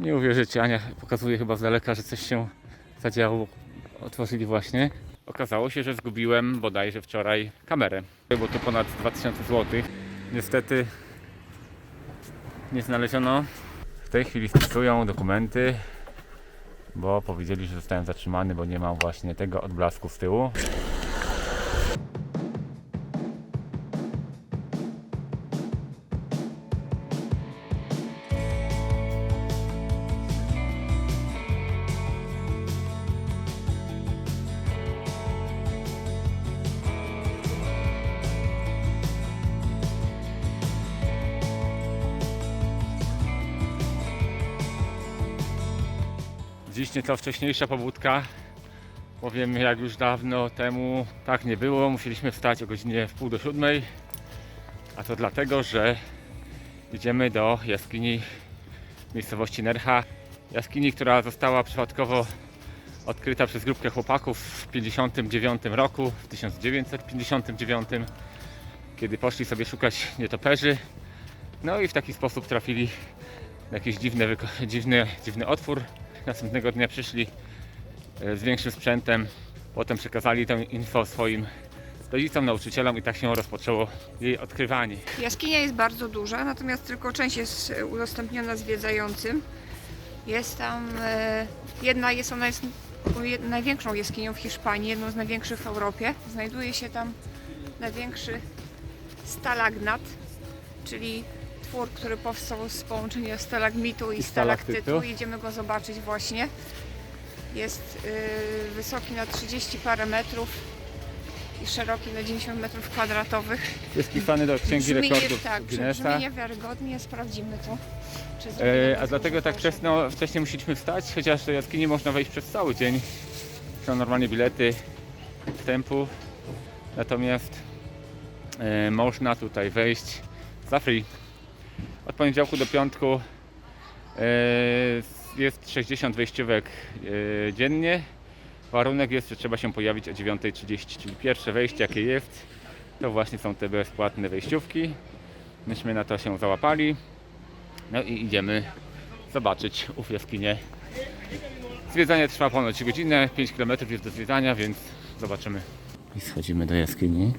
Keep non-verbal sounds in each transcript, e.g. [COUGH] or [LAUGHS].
Nie uwierzycie, Ania pokazuje chyba z daleka, że coś się zadziało. Otworzyli właśnie. Okazało się, że zgubiłem bodajże wczoraj kamerę. Było to ponad 2000 zł. Niestety nie znaleziono. W tej chwili spisują dokumenty, bo powiedzieli, że zostałem zatrzymany, bo nie mam właśnie tego odblasku z tyłu. Nieco wcześniejsza pobudka, bowiem jak już dawno temu tak nie było, musieliśmy wstać o godzinie w pół do siódmej, a to dlatego, że idziemy do jaskini miejscowości Nercha. Jaskini, która została przypadkowo odkryta przez grupkę chłopaków w 1959 roku, w 1959, kiedy poszli sobie szukać nietoperzy. No i w taki sposób trafili na jakiś dziwny, dziwny, dziwny otwór. Następnego dnia przyszli e, z większym sprzętem, potem przekazali tę info swoim rodzicom, nauczycielom i tak się rozpoczęło jej odkrywanie. Jaskinia jest bardzo duża, natomiast tylko część jest e, udostępniona zwiedzającym. Jest tam e, jedna, jest ona jest największą jaskinią w Hiszpanii, jedną z największych w Europie. Znajduje się tam największy stalagnat, czyli twór, który powstał z połączenia stalagmitu i, I stalaktytu. stalaktytu. Jedziemy go zobaczyć właśnie. Jest e, wysoki na 30 parę metrów i szeroki na 90 metrów kwadratowych. Jest wpisany do Księgi Brzmi nie- Rekordów tak, Guinnessa. brzmi niewiarygodnie, sprawdzimy to. Czy E, a dlatego tak proszę. wcześnie, wcześniej musieliśmy wstać, chociaż do jaskini można wejść przez cały dzień. Są normalnie bilety wstępu. Natomiast e, można tutaj wejść za free. Od poniedziałku do piątku e, jest 60 wejściówek e, dziennie. Warunek jest, że trzeba się pojawić o 9.30, czyli pierwsze wejście jakie jest, to właśnie są te bezpłatne wejściówki. Myśmy na to się załapali. No i idziemy zobaczyć ów jaskinię. Zwiedzanie trwa ponoć godzinę, 5 km jest do zwiedzania, więc zobaczymy. I schodzimy do jaskini.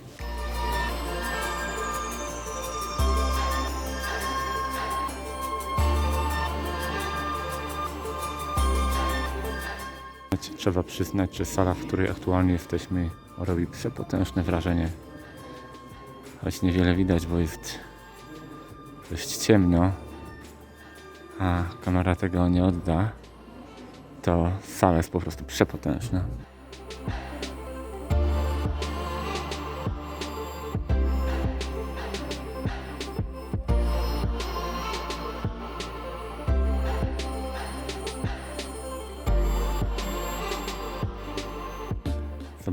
Trzeba przyznać, że sala, w której aktualnie jesteśmy, robi przepotężne wrażenie. Choć niewiele widać, bo jest dość ciemno, a kamera tego nie odda, to sala jest po prostu przepotężna.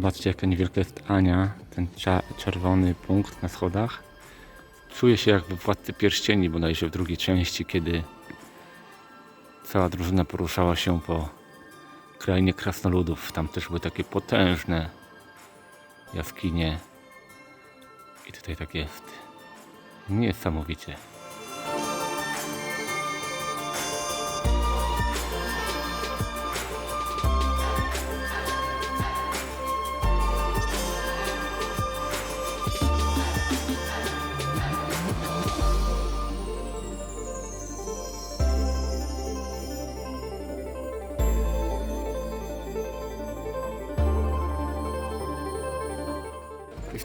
Zobaczcie, jaka niewielka jest Ania, ten czerwony punkt na schodach. Czuję się jak we Władcy Pierścieni bodajże w drugiej części, kiedy cała drużyna poruszała się po krainie krasnoludów. Tam też były takie potężne jaskinie. I tutaj tak jest. Niesamowicie.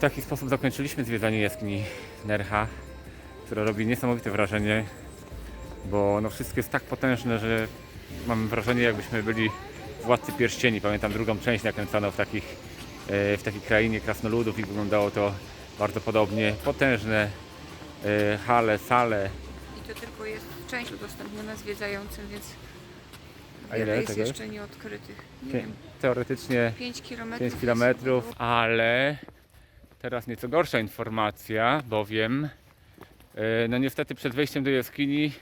Taki sposób zakończyliśmy zwiedzanie jaskini Nercha, która robi niesamowite wrażenie, bo no wszystko jest tak potężne, że mam wrażenie jakbyśmy byli Władcy Pierścieni. Pamiętam drugą część nakręconą w, takich, e, w takiej krainie krasnoludów i wyglądało to bardzo podobnie. Potężne e, hale, sale. I to tylko jest część udostępniona zwiedzającym, więc A ile jest tego jeszcze nieodkrytych. Nie Pię- wiem, Teoretycznie 5 km. 5 km, ale teraz nieco gorsza informacja, bowiem e, no niestety przed wejściem do jaskini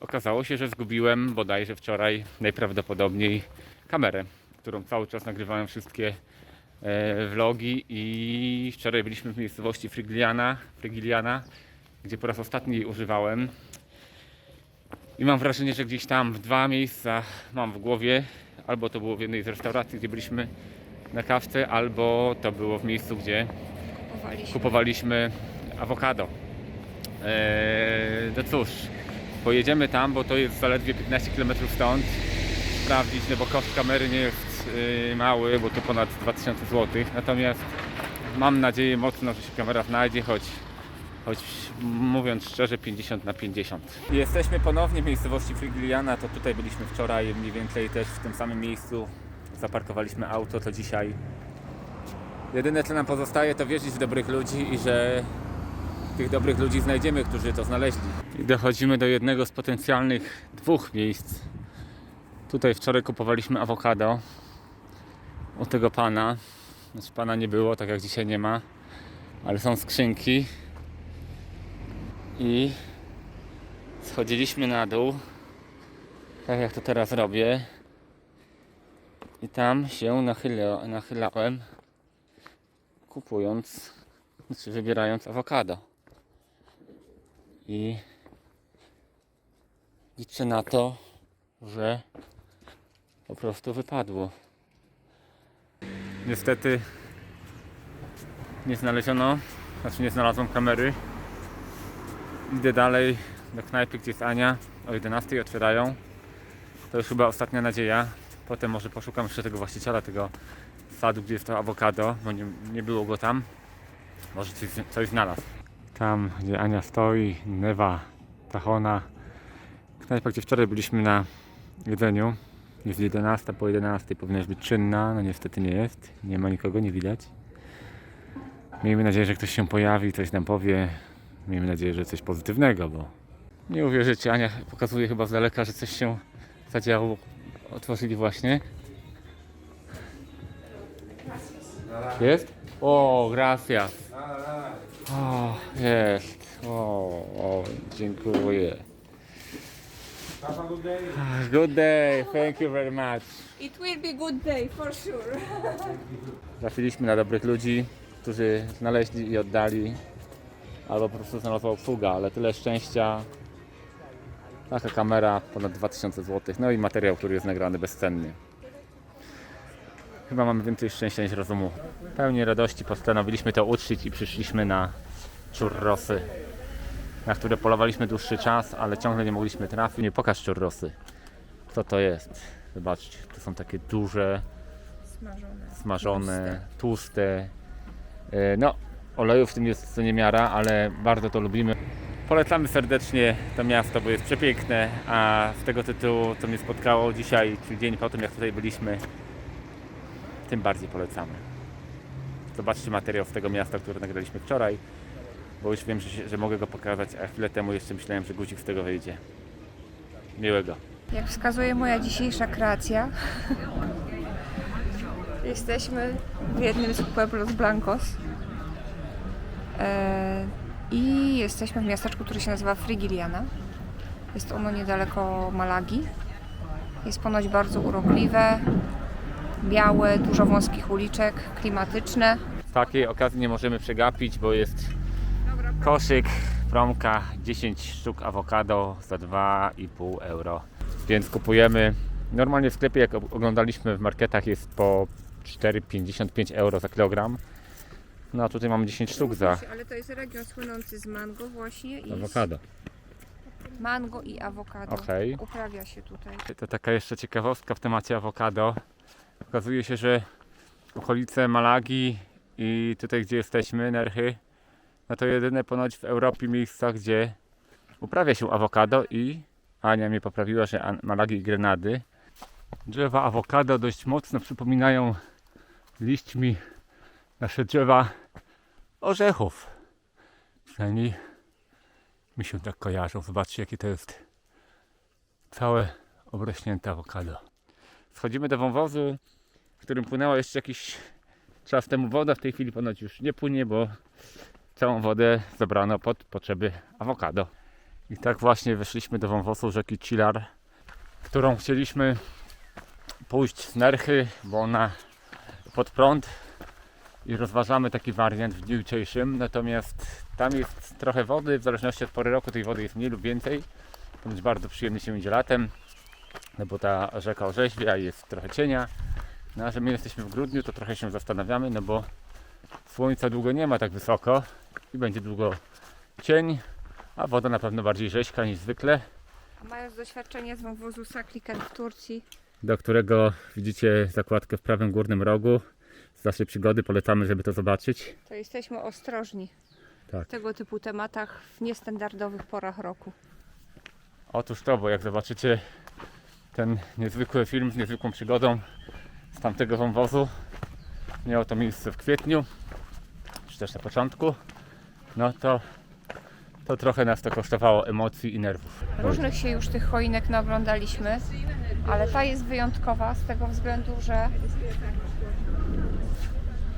okazało się, że zgubiłem bodajże wczoraj najprawdopodobniej kamerę, którą cały czas nagrywałem wszystkie e, vlogi i wczoraj byliśmy w miejscowości Frigiliana, Frigiliana gdzie po raz ostatni używałem. I mam wrażenie, że gdzieś tam w dwa miejsca mam w głowie. Albo to było w jednej z restauracji, gdzie byliśmy na kawce, albo to było w miejscu, gdzie Kupowaliśmy. kupowaliśmy awokado. Eee, no cóż, pojedziemy tam, bo to jest zaledwie 15 km stąd. Sprawdzić, no bo koszt kamery nie jest yy, mały, bo to ponad 2000 zł. Natomiast mam nadzieję mocno, że się kamera znajdzie, choć, choć mówiąc szczerze 50 na 50. Jesteśmy ponownie w miejscowości Frigiliana, to tutaj byliśmy wczoraj mniej więcej też w tym samym miejscu. Zaparkowaliśmy auto, to dzisiaj Jedyne co nam pozostaje to wierzyć w dobrych ludzi i że tych dobrych ludzi znajdziemy, którzy to znaleźli. I dochodzimy do jednego z potencjalnych dwóch miejsc. Tutaj wczoraj kupowaliśmy awokado u tego pana. Znaczy pana nie było, tak jak dzisiaj nie ma, ale są skrzynki. I schodziliśmy na dół, tak jak to teraz robię. I tam się nachyla, nachylałem kupując, znaczy wybierając awokado. I liczę na to, że po prostu wypadło. Niestety nie znaleziono, znaczy nie znalazłem kamery. Idę dalej do knajpy, gdzie jest Ania. O 11 otwierają. To już chyba ostatnia nadzieja. Potem może poszukam jeszcze tego właściciela tego sadu, gdzie jest to awokado, bo nie, nie było go tam. Może coś, coś znalazł. Tam, gdzie Ania stoi, Newa, Tachona. Knajpa, gdzie wczoraj byliśmy na jedzeniu. Jest 11, po 11 powinna być czynna, no niestety nie jest. Nie ma nikogo, nie widać. Miejmy nadzieję, że ktoś się pojawi, coś nam powie. Miejmy nadzieję, że coś pozytywnego, bo nie uwierzycie, Ania pokazuje chyba z daleka, że coś się zadziało. Otworzyli właśnie. Jest? O, gracias. O, jest. O, o, dziękuję. Have a good day. Good day, thank you very much. It will be good day for sure. Trafiliśmy na dobrych ludzi, którzy znaleźli i oddali, albo po prostu znalazła obsługa, ale tyle szczęścia. Taka kamera, ponad 2000 zł, no i materiał, który jest nagrany bezcenny. Chyba mamy więcej szczęścia niż rozumu. Pełni radości postanowiliśmy to uczcić i przyszliśmy na churrosy, na które polowaliśmy dłuższy czas, ale ciągle nie mogliśmy trafić. Nie pokaż churrosy. Co to jest? Zobaczcie, to są takie duże, Smażone. smażone, tłuste. E, No, oleju w tym jest co niemiara, ale bardzo to lubimy. Polecamy serdecznie to miasto, bo jest przepiękne, a z tego tytułu, co mnie spotkało dzisiaj, czyli dzień po tym, jak tutaj byliśmy, tym bardziej polecamy. Zobaczcie materiał z tego miasta, który nagraliśmy wczoraj, bo już wiem, że, że mogę go pokazać, a chwilę temu jeszcze myślałem, że guzik z tego wyjdzie. Miłego. Jak wskazuje moja dzisiejsza kreacja, [LAUGHS] jesteśmy w jednym z Pueblos Blancos e, i jesteśmy w miasteczku, które się nazywa Frigiliana. Jest ono niedaleko Malagi. Jest ponoć bardzo urokliwe, białe, dużo wąskich uliczek, klimatyczne. takiej okazji nie możemy przegapić, bo jest koszyk, promka, 10 sztuk awokado za 2,5 euro. Więc kupujemy. Normalnie w sklepie, jak oglądaliśmy w marketach, jest po 4,55 euro za kilogram. No a tutaj mamy 10 sztuk za Ale to jest region słynący z mango właśnie i awokado. mango i awokado. Okej. Uprawia się tutaj. To taka jeszcze ciekawostka w temacie awokado. Okazuje się, że okolice Malagi i tutaj gdzie jesteśmy, Nerchy, no to jedyne ponoć w Europie miejsca, gdzie uprawia się awokado i Ania mnie poprawiła, że Malagi i Grenady. Drzewa awokado dość mocno przypominają liśćmi nasze drzewa orzechów. Przynajmniej mi się tak kojarzą. Zobaczcie jakie to jest całe obrośnięte awokado. Wchodzimy do wąwozu, w którym płynęła jeszcze jakiś czas temu woda. W tej chwili ponoć już nie płynie, bo całą wodę zabrano pod potrzeby awokado. I tak właśnie weszliśmy do wąwozu rzeki Cilar, którą chcieliśmy pójść z Nerchy, bo ona pod prąd i rozważamy taki wariant w dniu jutrzejszym. Natomiast tam jest trochę wody, w zależności od pory roku tej wody jest mniej lub więcej będzie bardzo przyjemnie się idzie latem, no bo ta rzeka orzeźwia i jest trochę cienia. No a że my jesteśmy w grudniu, to trochę się zastanawiamy, no bo słońca długo nie ma tak wysoko i będzie długo cień, a woda na pewno bardziej rzeźka niż zwykle, A mając doświadczenie z wąwozu Sakliken w Turcji, do którego widzicie zakładkę w prawym górnym rogu. Z naszej przygody polecamy, żeby to zobaczyć. to jesteśmy ostrożni Tak. w tego typu tematach w niestandardowych porach roku. Otóż to, bo jak zobaczycie ten niezwykły film z niezwykłą przygodą z tamtego wąwozu, miało to miejsce w kwietniu, czy też na początku, no to, to trochę nas to kosztowało emocji i nerwów. Różnych się już tych choinek naoglądaliśmy, ale ta jest wyjątkowa z tego względu, że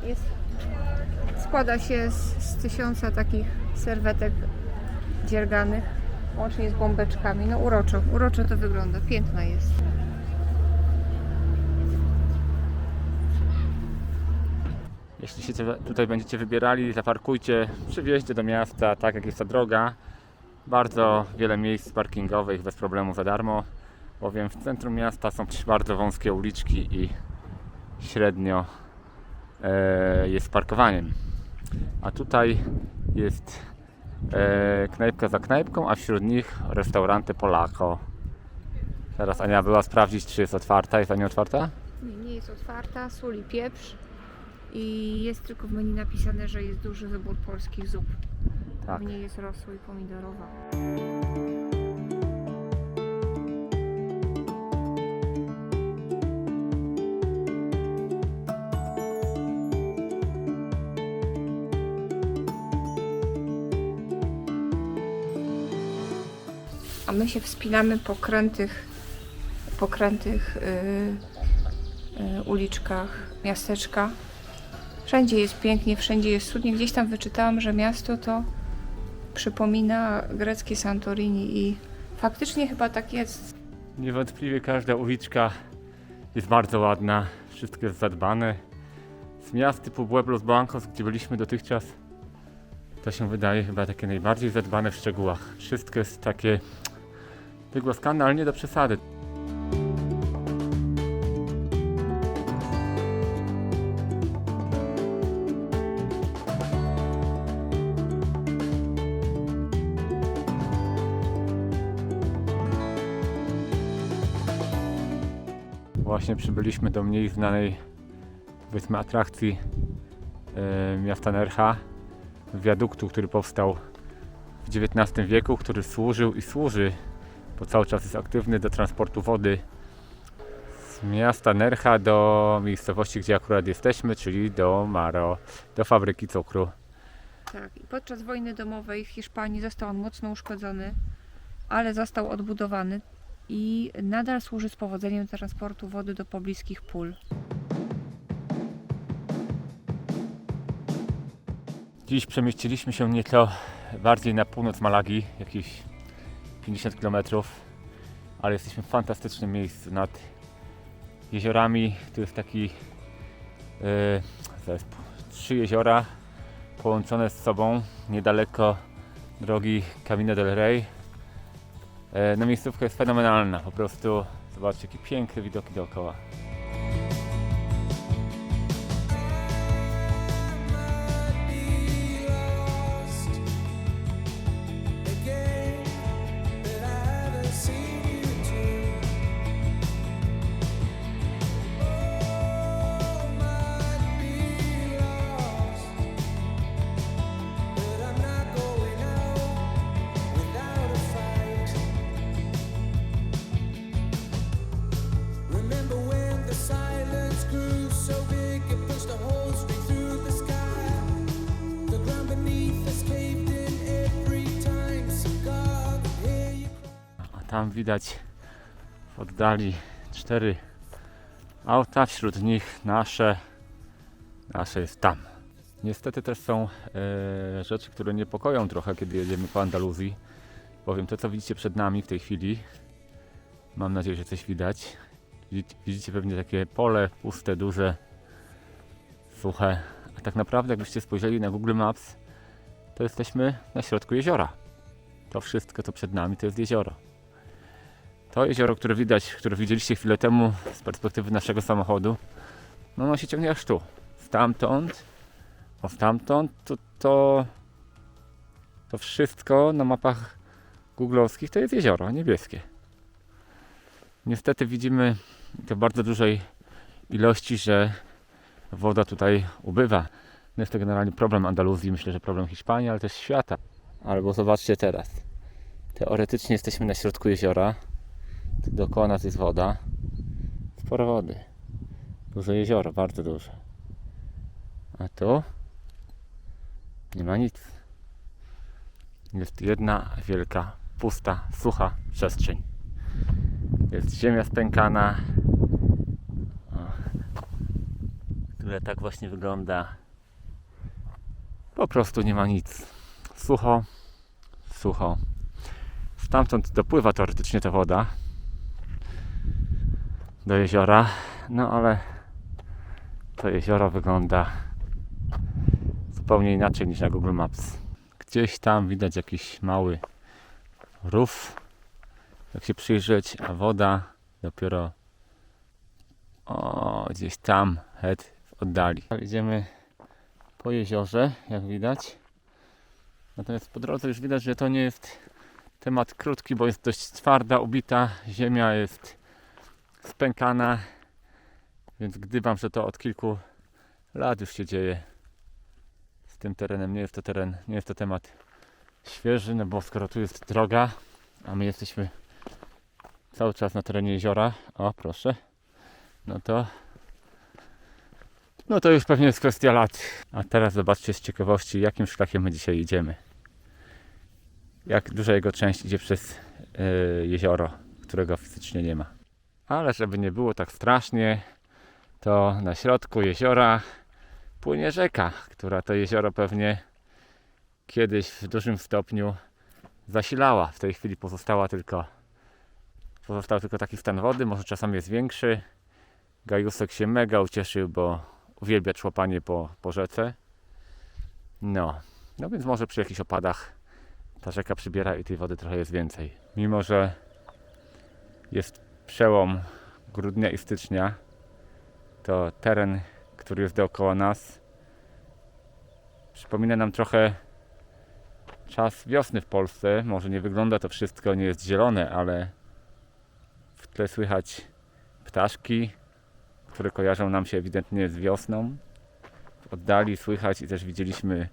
jest, składa się z, z tysiąca takich serwetek dzierganych, łącznie z bombeczkami. No uroczo, uroczo to wygląda, piękna jest. Jeśli się tutaj będziecie wybierali, zaparkujcie przy wjeździe do miasta, tak jak jest ta droga. Bardzo wiele miejsc parkingowych bez problemu za darmo, bowiem w centrum miasta są bardzo wąskie uliczki i średnio e, jest parkowaniem. A tutaj jest e, knajpka za knajpką, a wśród nich restauranty Polako. Teraz Ania była sprawdzić, czy jest otwarta. Jest Ania otwarta? Nie, nie jest otwarta, sól i pieprz. I jest tylko w menu napisane, że jest duży wybór polskich zup. Tak. W niej jest rosół i pomidorowa. A my się wspinamy po krętych, po krętych y, y, uliczkach miasteczka. Wszędzie jest pięknie, wszędzie jest cudnie. Gdzieś tam wyczytałam, że miasto to przypomina greckie Santorini i faktycznie chyba tak jest. Niewątpliwie każda uliczka jest bardzo ładna, wszystko jest zadbane. Z miast typu Pueblos Blancos, gdzie byliśmy dotychczas, to się wydaje chyba takie najbardziej zadbane w szczegółach. Wszystko jest takie wygłaskane, ale nie do przesady. Właśnie przybyliśmy do mniej znanej, powiedzmy, atrakcji e, miasta Nercha, wiaduktu, który powstał w XIX wieku, który służył i służy, bo cały czas jest aktywny do transportu wody z miasta Nercha do miejscowości, gdzie akurat jesteśmy, czyli do Maro, do fabryki cukru. Tak, i podczas wojny domowej w Hiszpanii został on mocno uszkodzony, ale został odbudowany i nadal służy z powodzeniem do transportu wody do pobliskich pól. Dziś przemieściliśmy się nieco bardziej na północ Malagi, jakieś 50 km, ale jesteśmy w fantastycznym miejscu nad jeziorami. Tu jest taki yy, trzy jeziora połączone z sobą niedaleko drogi Camino del Rey. E, No miejscówka jest fenomenalna, po prostu zobaczcie jakie piękne widoki dookoła. Tam widać w oddali cztery auta, wśród nich nasze, nasze jest tam. Niestety też są e, rzeczy, które niepokoją trochę, kiedy jedziemy po Andaluzji, bowiem to, co widzicie przed nami w tej chwili, mam nadzieję, że coś widać. Widzicie, widzicie pewnie takie pole puste, duże, suche, a tak naprawdę jakbyście spojrzeli na Google Maps, to jesteśmy na środku jeziora. To wszystko, co przed nami, to jest jezioro. To jezioro, które widać, które widzieliście chwilę temu z perspektywy naszego samochodu, no ono się ciągnie aż tu. Stamtąd, o stamtąd, to, to, to wszystko na mapach googlowskich to jest jezioro niebieskie. Niestety widzimy to w bardzo dużej ilości, że woda tutaj ubywa. No jest to generalnie problem Andaluzji, myślę, że problem Hiszpanii, ale też świata. Albo zobaczcie teraz. Teoretycznie jesteśmy na środku jeziora. Dookoła nas jest woda. Sporo wody. Duże jezioro, bardzo duże. A tu nie ma nic. Jest jedna wielka, pusta, sucha przestrzeń. Jest ziemia spękana, która tak właśnie wygląda. Po prostu nie ma nic. Sucho, sucho. Stamtąd dopływa teoretycznie ta woda do jeziora, no ale to jezioro wygląda zupełnie inaczej niż na Google Maps. Gdzieś tam widać jakiś mały rów, jak się przyjrzeć, a woda dopiero o, gdzieś tam, het w oddali. Idziemy po jeziorze, jak widać. Natomiast po drodze już widać, że to nie jest temat krótki, bo jest dość twarda, ubita. Ziemia jest spękana, więc gdybam, że to od kilku lat już się dzieje z tym terenem. Nie jest to teren, nie jest to temat świeży, no bo skoro tu jest droga, a my jesteśmy cały czas na terenie jeziora, o proszę, no to no to już pewnie jest kwestia lat. A teraz zobaczcie z ciekawości, jakim szlakiem my dzisiaj idziemy. Jak duża jego część idzie przez yy, jezioro, którego fizycznie nie ma. Ale żeby nie było tak strasznie, to na środku jeziora płynie rzeka, która to jezioro pewnie kiedyś w dużym stopniu zasilała. W tej chwili pozostała tylko pozostał tylko taki stan wody, może czasami jest większy. Gajusek się mega ucieszył, bo uwielbia człopanie po, po rzece. No, no więc może przy jakichś opadach ta rzeka przybiera i tej wody trochę jest więcej. Mimo, że jest przełom grudnia i stycznia, to teren, który jest dookoła nas, przypomina nam trochę czas wiosny w Polsce. Może nie wygląda to wszystko, nie jest zielone, ale w tle słychać ptaszki, które kojarzą nam się ewidentnie z wiosną. W oddali słychać i też widzieliśmy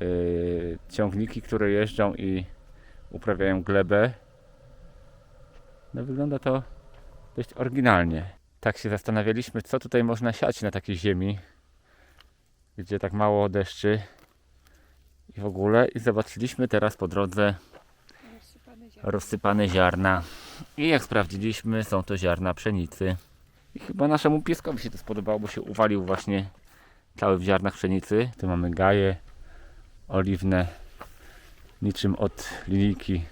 yy, ciągniki, które jeżdżą i uprawiają glebę. No wygląda to dość oryginalnie. Tak się zastanawialiśmy, co tutaj można siać na takiej ziemi, gdzie tak mało deszczy i w ogóle. I zobaczyliśmy teraz po drodze rozsypane ziarna. I jak sprawdziliśmy, są to ziarna pszenicy. I chyba naszemu pieskowi się to spodobało, bo się uwalił właśnie cały w ziarnach pszenicy. Tu mamy gaje oliwne, niczym od linijki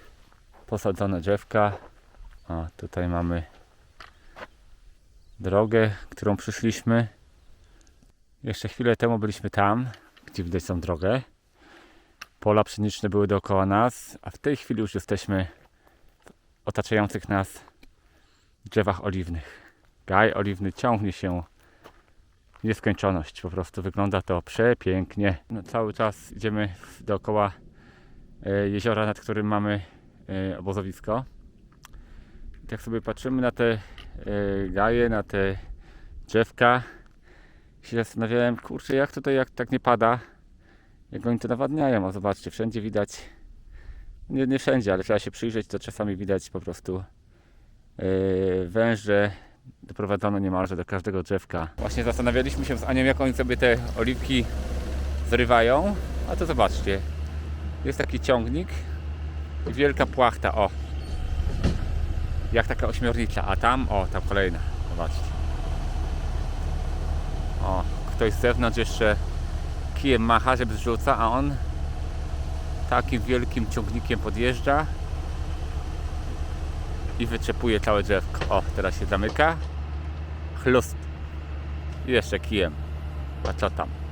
posadzone drzewka. A tutaj mamy drogę, którą przyszliśmy. Jeszcze chwilę temu byliśmy tam, gdzie widać tą drogę. Pola pszeniczne były dookoła nas, a w tej chwili już jesteśmy w otaczających nas drzewach oliwnych. Gaj oliwny ciągnie się w nieskończoność. Po prostu wygląda to przepięknie. No, cały czas idziemy dookoła e, jeziora, nad którym mamy e, obozowisko. I tak sobie patrzymy na te e, gaje, na te drzewka. Się zastanawiałem, kurczę, jak tutaj jak tak nie pada, jak oni to nawadniają. O, zobaczcie, wszędzie widać, nie, nie wszędzie, ale trzeba się przyjrzeć, to czasami widać po prostu yy, węże doprowadzono niemalże do każdego drzewka. Właśnie zastanawialiśmy się z Anią, jak oni sobie te oliwki zrywają. A to zobaczcie, jest taki ciągnik i wielka płachta, o. Jak taka ośmiornica, a tam, o, tam kolejna, zobaczcie. O, ktoś z zewnątrz jeszcze kijem macha, żeby zrzuca, a on takim wielkim ciągnikiem podjeżdża i wyczepuje całe drzewko. O, teraz się zamyka. Chlust. I jeszcze kijem. A co tam?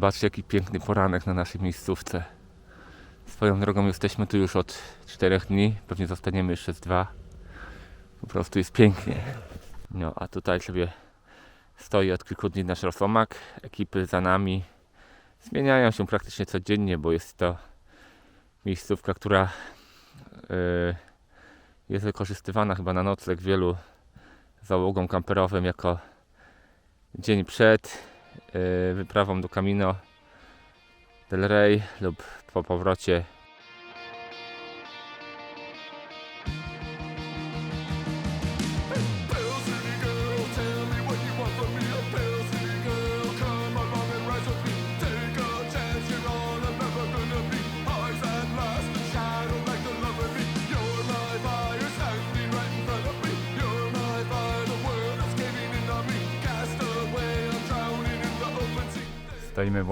Zobaczcie jaki piękny poranek na naszej miejscówce. Swoją drogą jesteśmy tu już od 4 dni, pewnie zostaniemy jeszcze z dwa. Po prostu jest pięknie. No a tutaj sobie stoi od kilku dni nasz rosomak. Ekipy za nami zmieniają się praktycznie codziennie, bo jest to miejscówka, która yy, jest wykorzystywana chyba na nocleg wielu załogom kamperowym jako dzień przed wyprawą do Camino del Rey lub po powrocie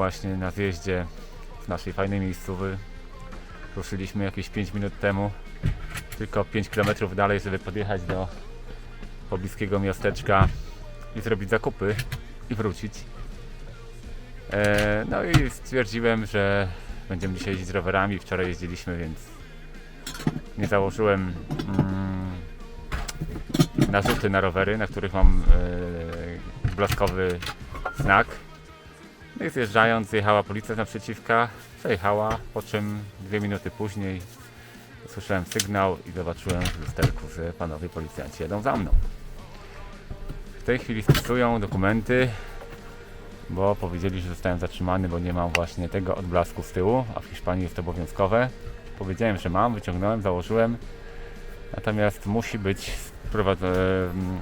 właśnie na zjeździe z naszej fajnej miejscowy. Ruszyliśmy jakieś 5 minut temu. Tylko 5 km dalej, żeby podjechać do pobliskiego miasteczka i zrobić zakupy i wrócić. E, no i stwierdziłem, że będziemy dzisiaj jeździć rowerami. Wczoraj jeździliśmy, więc nie założyłem mm, narzuty na rowery, na których mam e, blaskowy znak. No i zjeżdżając, jechała policja naprzeciwka, przejechała, po czym dwie minuty później usłyszałem sygnał i zobaczyłem w lusterku, że panowie policjanci jedą za mną. W tej chwili spisują dokumenty, bo powiedzieli, że zostałem zatrzymany, bo nie mam właśnie tego odblasku z tyłu, a w Hiszpanii jest to obowiązkowe. Powiedziałem, że mam, wyciągnąłem, założyłem, natomiast musi być e,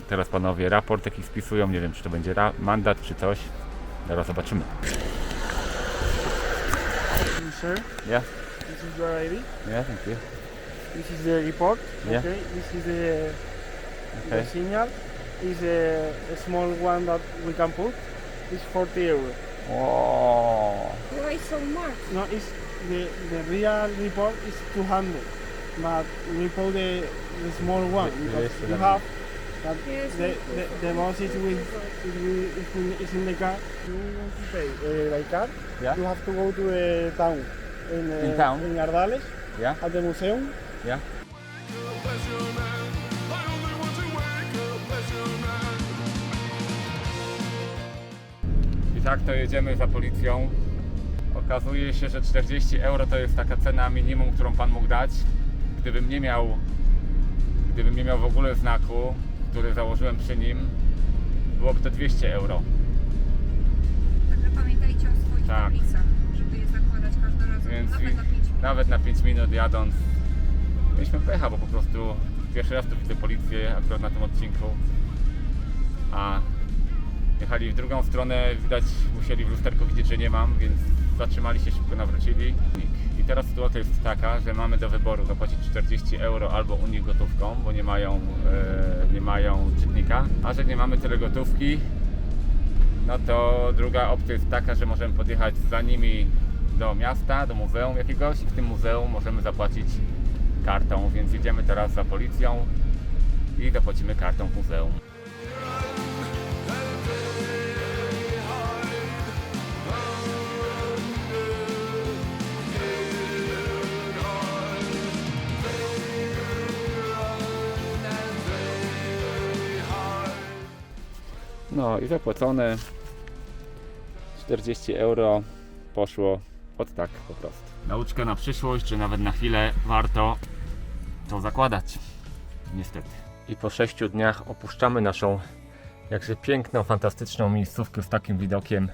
teraz panowie raport jaki spisują, nie wiem czy to będzie mandat czy coś, Zaraz zobaczymy. Sir, Yeah, this is your ID. yeah, thank you. This is the report. Yeah. Okay. This is uh, the, Okay. the signal. Is a, a small one that we can put. It's 40 euros. O, Why so much? No, it's the the real report is 200, but we put the, the small one because yes, you have. But Yes, the, the, the most is with is, with, is, in, is in the car. You want to pay uh, by car? Yeah. You have to go to the town. In, uh, In town? In Ardales. Yeah. At the museum. yeah. I tak to jedziemy za policją. Okazuje się, że 40 euro to jest taka cena minimum, którą pan mógł dać. Gdybym nie miał, gdybym nie miał w ogóle znaku, który założyłem przy nim, byłoby to 200 euro. Także pamiętajcie o swoich Tak. tablicach, żeby je zakładać każdorazowo, Więc nawet na 5 minut. Nawet na 5 minut jadąc mieliśmy pecha, bo po prostu pierwszy raz tu widzę policję akurat na tym odcinku. A jechali w drugą stronę, widać musieli w lusterku widzieć, że nie mam, więc zatrzymali się, szybko nawrócili. Teraz sytuacja jest taka, że mamy do wyboru zapłacić 40 euro albo u nich gotówką, bo nie mają, e, nie mają czytnika, a że nie mamy tyle gotówki, no to druga opcja jest taka, że możemy podjechać za nimi do miasta, do muzeum jakiegoś i w tym muzeum możemy zapłacić kartą, więc jedziemy teraz za policją i zapłacimy kartą w muzeum. No i zapłacone 40 euro poszło od tak po prostu. Nauczka na przyszłość, że nawet na chwilę warto to zakładać. Niestety. I po 6 dniach opuszczamy naszą jakże piękną, fantastyczną miejscówkę z takim widokiem,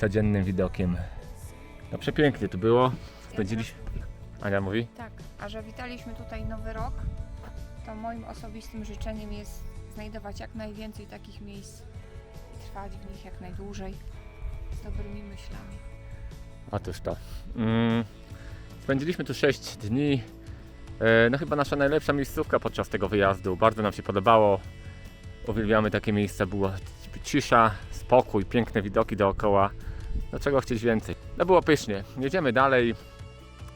codziennym widokiem. No przepięknie tu było. Spędziliśmy... Ania mówi? Tak, a że witaliśmy tutaj nowy rok, to moim osobistym życzeniem jest znajdować jak najwięcej takich miejsc trwać w nich jak najdłużej z dobrymi myślami. Otóż to. Mm, spędziliśmy tu 6 dni. E, No chyba nasza najlepsza miejscówka podczas tego wyjazdu. Bardzo nam się podobało. Uwielbiamy takie miejsca. Była cisza, spokój, piękne widoki dookoła. No czego chcieć więcej. No było pysznie. Jedziemy dalej.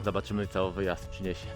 Zobaczymy co wyjazd przyniesie.